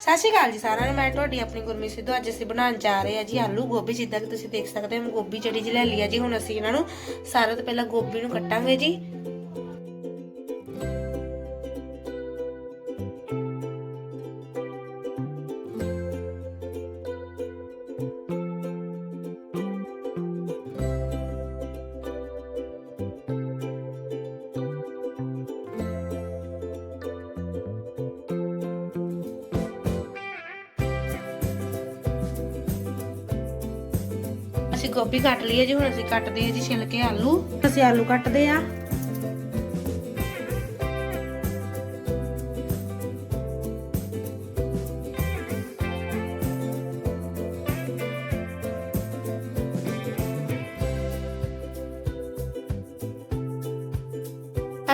ਸਤਿ ਸ਼੍ਰੀ ਅਕਾਲ ਜੀ ਸਾਰਿਆਂ ਨੂੰ, ਮੈਂ ਤੁਹਾਡੀ ਆਪਣੀ ਗੁਰਮੀਤ ਸਿੱਧੂ। ਅੱਜ ਅਸੀਂ ਬਣਾਉਣ ਜਾ ਰਹੇ ਹਾਂ ਜੀ ਆਲੂ ਗੋਭੀ, ਜਿੱਦਾਂ ਕਿ ਤੁਸੀਂ ਦੇਖ ਸਕਦੇ ਹੋ ਗੋਭੀ ਜਿਹੜੀ ਜੀ ਲੈ ਲਈ ਆ ਜੀ, ਹੁਣ ਅਸੀਂ ਇਹਨਾਂ ਨੂੰ ਸਾਰਿਆਂ ਤੋਂ ਪਹਿਲਾਂ ਗੋਭੀ ਨੂੰ ਕੱਟਾਂਗੇ ਜੀ। ਅਸੀਂ ਗੋਭੀ ਕੱਟ ਲਈ ਹੈ ਜੀ ਹੁਣ ਅਸੀਂ ਕੱਟਦੇ ਹਾਂ ਜੀ ਛਿੱਲ ਕੇ ਆਲੂ। ਅਸੀਂ ਆਲੂ ਕੱਟਦੇ ਆ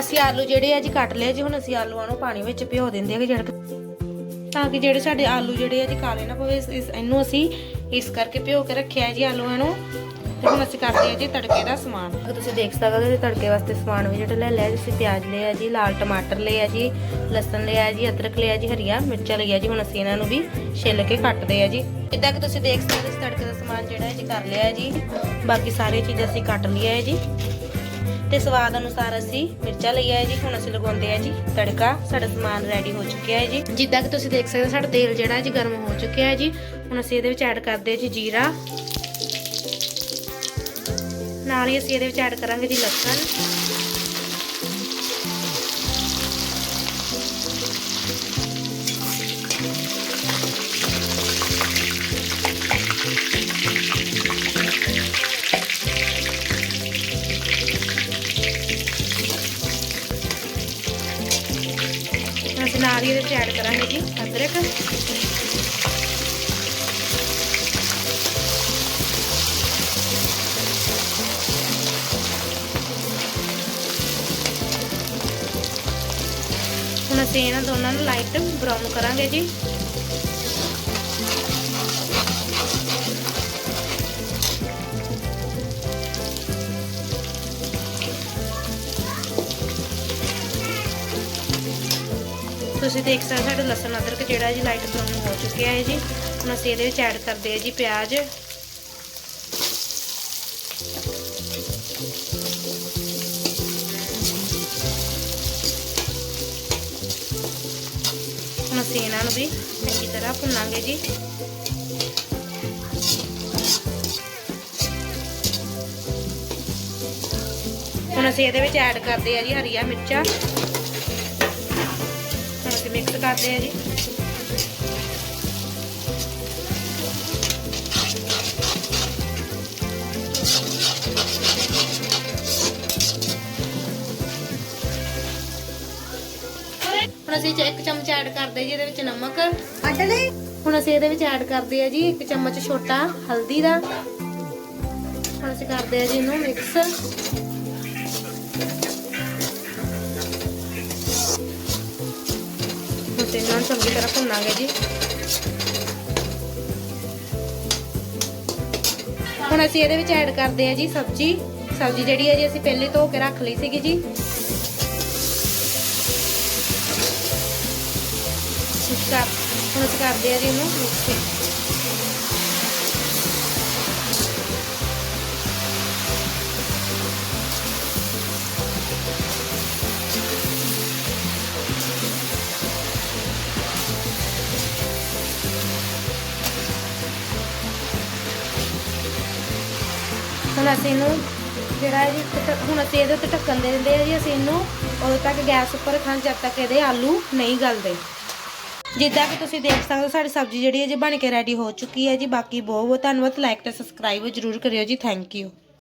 ਅਸੀਂ ਆਲੂ ਜਿਹੜੇ ਆ ਜੀ ਕੱਟ ਲਏ ਜੀ ਹੁਣ ਅਸੀਂ ਆਲੂਆਂ ਨੂੰ ਪਾਣੀ ਵਿੱਚ ਭਿਓ ਦਿੰਦੇ ਆ ਕਿ ਜਿਹੜੇ ਤਾਂ ਕਿ ਜਿਹੜੇ ਸਾਡੇ ਆਲੂ ਜਿਹੜੇ ਆ ਜੀ ਕਾਲੇ ਨਾ ਪਵੇ ਇਸ- ਇਸ- ਇਹਨੂੰ ਅਸੀਂ ਇਸ ਕਰਕੇ ਭਿਓ ਕੇ ਰੱਖਿਆ ਜੀ ਆਲੂਆਂ ਨੂੰ। ਤੇ ਹੁਣ ਅਸੀਂ ਕਰਦੇ ਆ ਜੀ ਤੜਕੇ ਦਾ ਸਮਾਨ। ਤੁਸੀਂ ਦੇਖ ਸਕਦੇ ਹੋ ਜੀ ਤੜਕੇ ਵਾਸਤੇ ਸਮਾਨ ਵੀ ਜਿਹੜਾ ਲੈ ਲਿਆ ਜੀ, ਅਸੀਂ ਪਿਆਜ਼ ਲਿਆ ਜੀ, ਲਾਲ ਟਮਾਟਰ ਲਿਆ ਜੀ, ਲਸਣ ਲਿਆ ਜੀ, ਅਦਰਕ ਲਿਆ ਜੀ, ਹਰੀਆਂ ਮਿਰਚਾਂ ਲਈਆਂ ਜੀ। ਹੁਣ ਅਸੀਂ ਇਹਨਾਂ ਨੂੰ ਵੀ ਛਿੱਲ ਕੇ ਕੱਟਦੇ ਆ ਜੀ। ਜਿੱਦਾਂ ਕਿ ਤੁਸੀਂ ਦੇਖ ਸਕਦੇ ਹੋ ਤੜਕੇ ਦਾ ਸਮਾਨ ਜਿਹੜਾ ਹੈ ਜੀ ਕਰ ਲਿਆ ਜੀ। ਬਾਕੀ ਸਾਰੀਆਂ ਚੀਜ਼ਾਂ ਅਸੀਂ ਕੱਟ ਲਿਆ ਹੈ ਜੀ। ਤੇ ਸਵਾਦ ਅਨੁਸਾਰ ਅਸੀਂ ਮਿਰਚਾਂ ਲਈਆਂ ਹੈ ਜੀ, ਹੁਣ ਅਸੀਂ ਲਗਾਉਂਦੇ ਆ ਜੀ ਤੜਕਾ, ਸਾਡਾ ਸਮਾਨ ਰੈਡੀ ਹੋ ਚੁੱਕਿਆ ਹੈ ਜੀ। ਜਿੱਦਾਂ ਕਿ ਤੁਸੀਂ ਦੇਖ ਸਕਦੇ ਹੋ, ਸਾਡਾ ਤੇਲ ਜਿਹੜਾ ਜੀ ਗਰਮ ਹੋ ਚੁੱਕਿਆ ਹੈ ਜੀ। ਹੁਣ ਅਸੀਂ ਇਹਦੇ ਵਿੱਚ ਐਡ ਕਰਦੇ ਹਾਂ ਜੀ ਜੀਰਾ। ਨਾਲ ਹੀ ਅਸੀਂ ਇਹਦੇ ਵਿੱਚ ਐਡ ਕਰਾਂਗੇ ਜੀ ਲਸਣ। ਹੁਣ ਨਾਲ ਹੀ ਇਹਦੇ 'ਚ ਐਡ ਕਰਾਂਗੇ ਜੀ, ਅਦਰਕ। ਹੁਣ ਅਸੀਂ ਇਹਨਾਂ ਦੋਨਾਂ ਨੂੰ ਲਾਈਟ ਬਰਾਊਨ ਕਰਾਂਗੇ ਜੀ। ਤੁਸੀਂ ਦੇਖ ਸਕਦੇ ਹੋ ਸਾਡਾ ਲਸਣ ਅਦਰਕ ਜਿਹੜਾ ਜੀ ਲਾਈਟ ਬਰਾਊਨ ਹੋ ਚੁੱਕਿਆ ਹੈ ਜੀ। ਹੁਣ ਅਸੀਂ ਇਹਦੇ ਵਿੱਚ ਐਡ ਕਰਦੇ ਹਾਂ ਜੀ ਪਿਆਜ਼। ਹੁਣ ਅਸੀਂ ਇਹਨਾਂ ਨੂੰ ਵੀ ਚੰਗੀ ਤਰ੍ਹਾਂ ਭੁੰਨਾਂਗੇ ਜੀ। ਹੁਣ ਅਸੀਂ ਇਹਦੇ ਵਿੱਚ ਐਡ ਕਰਦੇ ਆ ਜੀ ਹਰੀਆ ਮਿਰਚਾਂ। ਮਿਕਸ ਕਰਦੇ ਆ ਜੀ। ਹੁਣ ਅਸੀਂ ਇੱਕ ਚਮਚ ਐਡ ਕਰਦੇ ਜੀ ਇਹਦੇ ਵਿੱਚ ਨਮਕ। ਕੱਢ ਲੈ। ਹੁਣ ਅਸੀਂ ਇਹਦੇ ਵਿੱਚ ਐਡ ਕਰਦੇ ਆ ਜੀ ਇੱਕ ਚਮਚ ਛੋਟਾ ਹਲਦੀ ਦਾ। ਹੁਣ ਅਸੀਂ ਕਰਦੇ ਆ ਜੀ ਇਹਨੂੰ ਮਿਕਸ ਤੇ ਇਹਨਾਂ ਨੂੰ ਚੰਗੀ ਤਰ੍ਹਾਂ ਭੁੰਨਾਂਗੇ ਜੀ। ਹੁਣ ਅਸੀਂ ਇਹਦੇ ਵਿੱਚ ਐਡ ਕਰਦੇ ਆ ਜੀ ਸਬਜ਼ੀ। ਸਬਜ਼ੀ ਜਿਹੜੀ ਹੈ ਜੀ ਅਸੀਂ ਪਹਿਲੇ ਧੋ ਕੇ ਰੱਖ ਲਈ ਸੀਗੀ ਜੀ। ਮਿਕਸ ਕਰ ਹੁਣ ਅਸੀਂ ਕਰਦੇ ਆ ਜੀ ਇਹਨੂੰ ਮਿਕਸ ਹੁਣ ਅਸੀਂ ਇਹਨੂੰ ਜਿਹੜਾ ਹੈ ਜੀ ਢ- ਹੁਣ ਅਸੀਂ ਇਹਦੇ ਉੱਤੇ ਢੱਕਣ ਦੇ ਦਿੰਦੇ ਆ ਜੀ, ਅਸੀਂ ਇਹਨੂੰ ਉਦੋਂ ਤੱਕ ਗੈਸ ਉੱਪਰ ਰੱਖਾਂ ਜਦ ਤੱਕ ਇਹਦੇ ਆਲੂ ਨਹੀਂ ਗਲਦੇ। ਜਿੱਦਾਂ ਕਿ ਤੁਸੀਂ ਦੇਖ ਸਕਦੇ ਹੋ, ਸਾਡੀ ਸਬਜ਼ੀ ਜਿਹੜੀ ਹੈ ਜੀ ਬਣ ਕੇ ਰੈਡੀ ਹੋ ਚੁੱਕੀ ਹੈ ਜੀ। ਬਾਕੀ ਬਹੁਤ ਬਹੁਤ ਧੰਨਵਾਦ। ਲਾਈਕ ਤੇ ਸਬਸਕ੍ਰਾਈਬ ਜ਼ਰੂਰ ਕਰਿਓ ਜੀ। Thank you